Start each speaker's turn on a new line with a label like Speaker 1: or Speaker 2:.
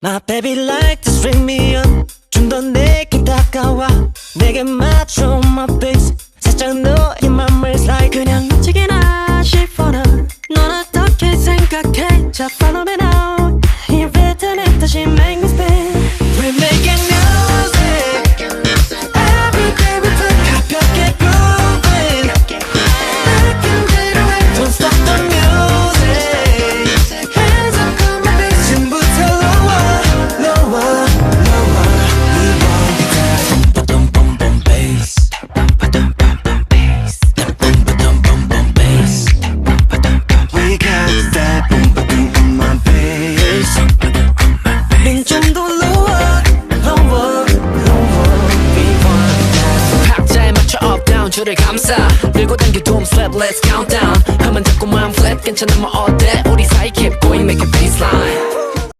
Speaker 1: My baby like to string me up 좀더 내게 다가와 내게 맞춰 my face 살짝 너의 맘을 slide 그냥 놓치기나 싶어라 넌 어떻게 생각해 자 follow me now 이 리듬에 다시
Speaker 2: 맞춰 up down 줄을 감싸 들고 당겨 doom slap let's count down 하면 자꾸만 flat 괜찮으면 어때 우리 사이 keep going make it baseline